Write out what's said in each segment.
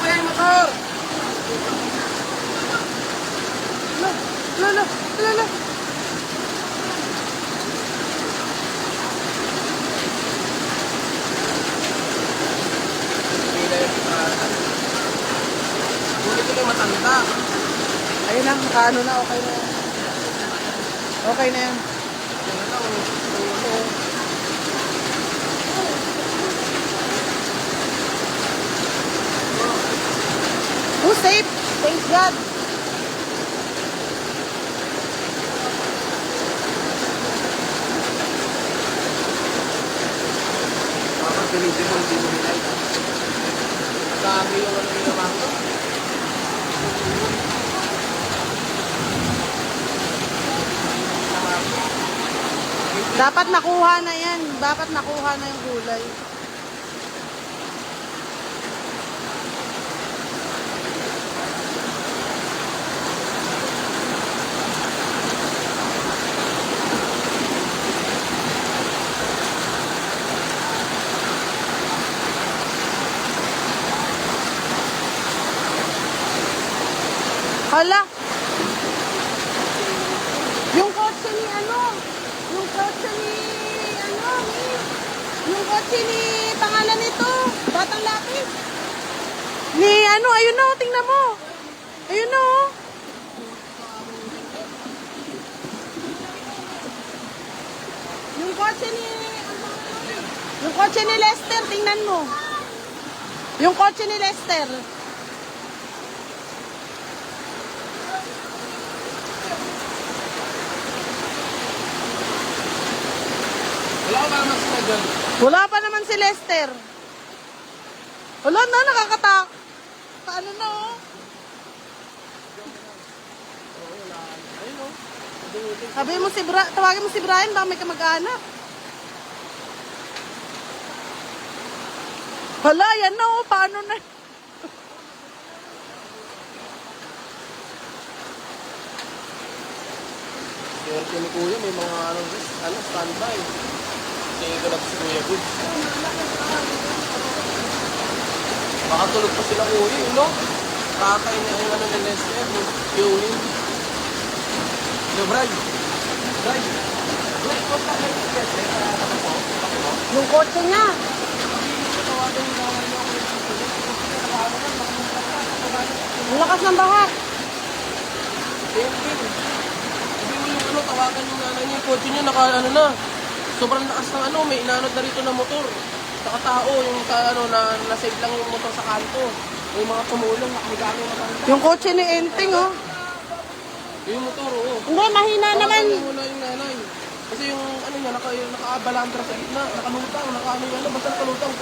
kaya yung motor? Lala, lala, lala. Ngunit ito yung matanda. Ayun na, nakaano na, okay na. Okay na yan. Yan na lang. Ulo. Oh, safe. Thank God. Dami yung ano yung naman ko. Dapat nakuha na yan. Dapat nakuha na yung gulay. Hala! Yung kotse ni ano? Yung kotse ni ano? Ni, yung kotse ni pangalan nito, Batang Lapis. Ni ano, ayun na, oh, tingnan mo. Ayun na, oh. Yung kotse ni Yung kotse ni Lester, tingnan mo. Yung kotse ni Lester. Wala ko para mas na dyan. Wala pa naman si Lester. Wala na, nakakatak. Paano na, oh? Sabi mo si Bra tawagin mo si Brian, baka may kamag-anak. Hala, yan na, oh. Paano na? Swerte ni Kuya, may mga ano, ano standby. Tingin ko lang si Kuya Good. Baka tulog pa sila Kuya, eh, no? Tatay niya yung ano ni Lester, yung Yulin. Yo, Brad. Brad. Brad, kung sa akin si Lester, kaya ako po. Yung kotse niya. Yung yung Ang lakas ng baha. Same thing. Hindi mo yung ano, tawagan yung nanay niya, yung kotse niya, naka ano na. Sobrang lakas ng ano, may inanod na rito na motor. Saka tao, yung ka, ano, na, na-save lang yung motor sa kanto. Yung mga tumulong, nakahiga yung matanda. Yung kotse ni Enting, oh. Yung motor, oo. Hindi, mahina naman. Tawagan mo muna yung nanay. Kasi yung ano niya, naka, yung naka-balandra sa gitna, nakalutang, naka ano yung ano, basta nakalutang,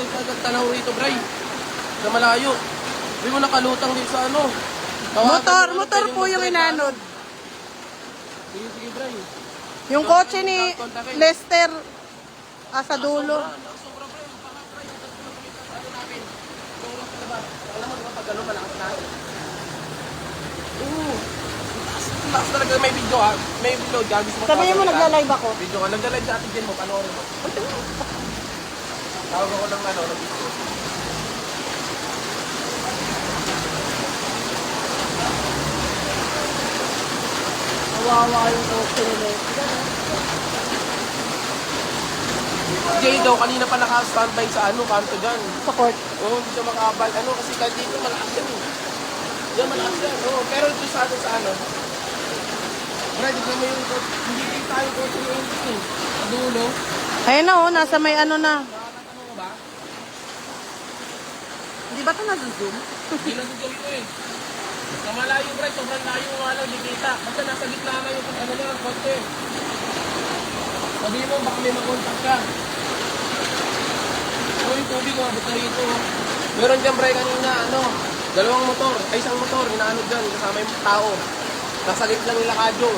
tanaw rito, Bray. Sa malayo. Hindi mo nakalutang dito sa ano. Tawagan Motor, mo, motor po yung inanod. Sige, sige, Bray. Yung kotse ni Lester. Ah, sa dulo. Alam mo, ba, pag ano, malakas na. Oo. Lakas talaga may video ha. May video mo Sabihin mo, nagla-live ako. Video ka. Nagla-live sa atin din mo. Panoorin mo. Tawag ako ng ano, ng video. Kawawa yung Lester. Jay daw, kanina pa naka-standby sa ano, kanto dyan. Sa court. Oo, hindi siya makabal. Ano, kasi kahit dito malakas yan eh. Diyan malakas yan. Oo, pero dito sa atin sa ano. Brad, tignan mo yung coach. Hindi kita yung coach ni Enrique eh. Sa dulo. Ayun na, oh. Nasa may ano na. Nakakatama mo ba? Hindi ba ito nag-zoom? Hindi na dito eh. Sa malayo, Brad, sobrang layo nga lang, hindi kita. Basta nasa gitna na yung ano na, kotse. Sabihin mo, baka may makontak ka. Oh, yung tubig, umabot na rito. Meron dyan, Bray, kanina, ano, dalawang motor, ay isang motor, inaano dyan, kasama yung tao. Nasa gitna ng lakadyo.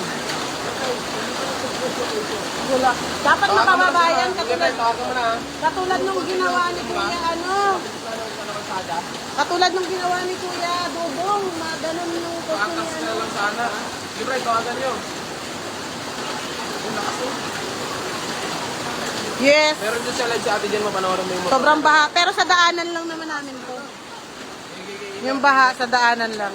Wala. Dapat makababayan katulad, tawagan mo na, ha? katulad nung ginawa ni Kuya ano. Ano, sa nakasada? Katulad nung ginawa ni Kuya Dudong. Maganon yung kotse ni Paakas na ano. lang sana. Sige, Bray, tawagan nyo. Yung lakas, oh. Yes. Meron dyan siya live sa atin dyan, mapanoorin mo yung motor. Sobrang baha. Pero sa daanan lang naman namin to. Yung baha sa daanan lang.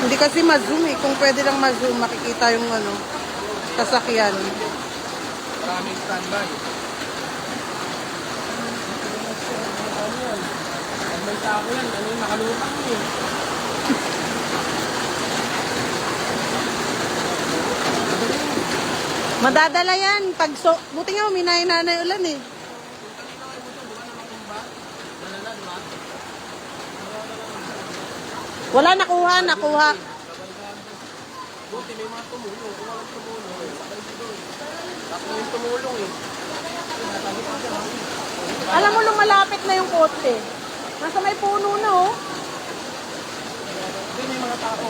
Hindi kasi ma-zoom eh. Kung pwede lang ma-zoom, makikita yung ano, sasakyan. Maraming standby. May sako yan, ano yung nakalutang mo eh. Madadala yan. Pag so, buti nga uminay na na ulan eh. Wala nakuha, nakuha. Buti may mga tumulong. Kung walang tumulong, sakay si doon. Tapos yung tumulong eh. Alam mo, lumalapit na yung kotse. Nasa may puno na oh. Hindi may mga tao.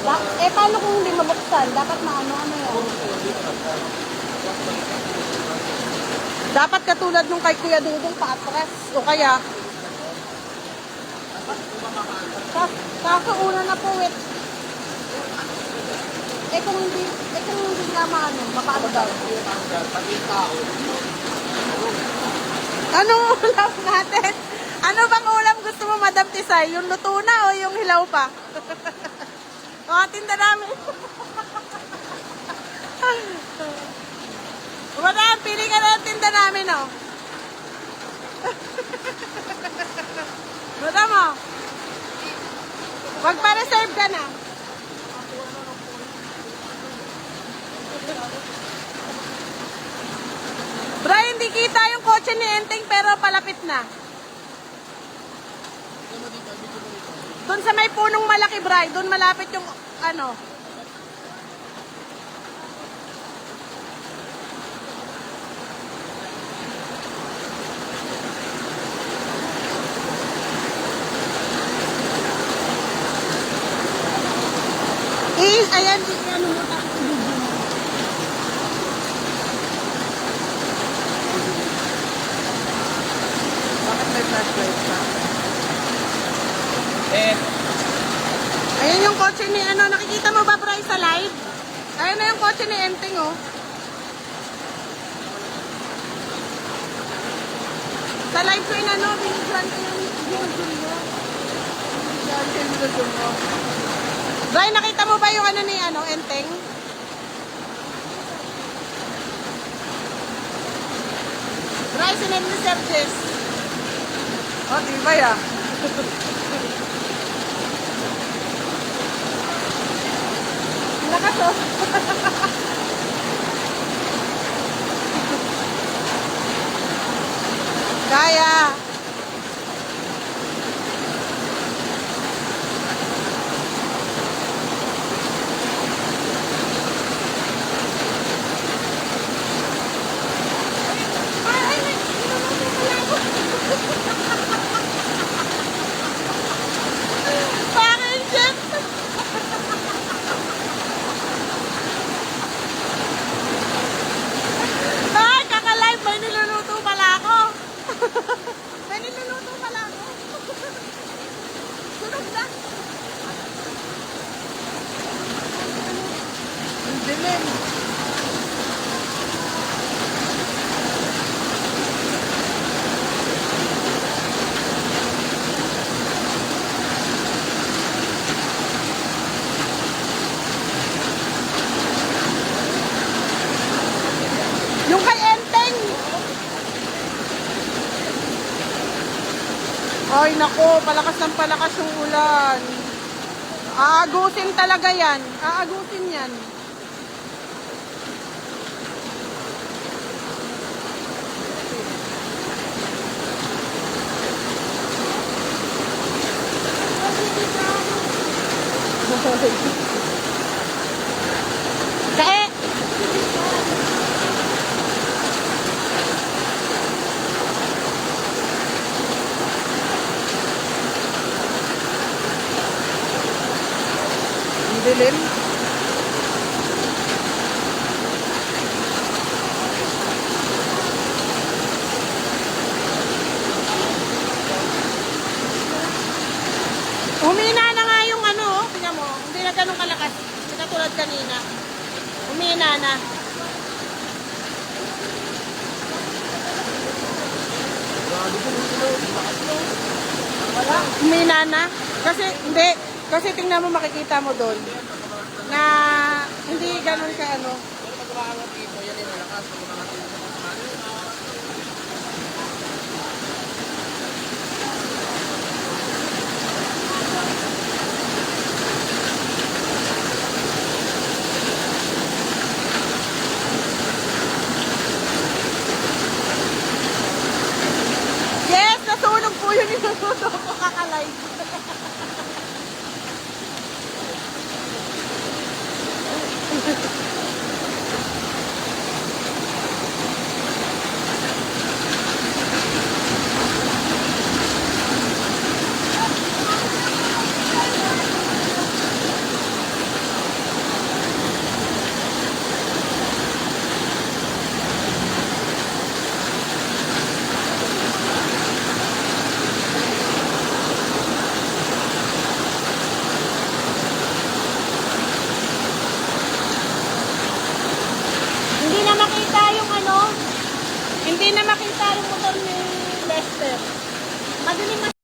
Da- eh, paano kung hindi mabuksan? Dapat maano, ano yan? Dapat katulad nung kay Kuya Dudong paatras. O kaya, Ka- kaso una na po, wait. Eh kung hindi, eh kung hindi nga maano, mapaano daw. Pag tao, Anong ulam natin? Ano bang ulam gusto mo, Madam Tisay? Yung luto na o yung hilaw pa? Mga tinda namin. Madam, pili ka na ng tinda namin, oh. Madam, oh. Magpa-reserve ka na. Bro, hindi kita yung kotse ni Enteng pero palapit na. Doon sa may punong malaki, Bray. Doon malapit yung ano. Eh, ayan, ano mo tapos i-video mo. Bakit may flashlight ka? eh, Ayan yung kotse ni ano, nakikita mo ba Bray sa live? Ayan na yung kotse ni Enteng oh. Sa live ko yun ano, binigyan ko yung binigyan mo. Binigyan ko yung binigyan mo. Bray, nakita mo ba yung ano ni ano, Enteng? Bray, sinend ni Sir. Oh, di ba ya? Lakas oh. Kaya. Ay, ay, Bakit, Jeff? Ay, kaka-live, may niluluto pala ako. may niluluto pala ako. Sunog na. Ang dilim. Yung kay Enteng. Ay, nako, palakas ng palakas yung ulan. Aagusin talaga yan. Aagusin yan. Kae! bilhin. Umina na nga yung ano, oh. Tingnan mo. Hindi na ganun kalakas. Saka tulad kanina. Umina na. Wala. Umina na. Kasi, hindi. Kasi tingnan mo, makikita mo doon. Hindi ganun ka ano.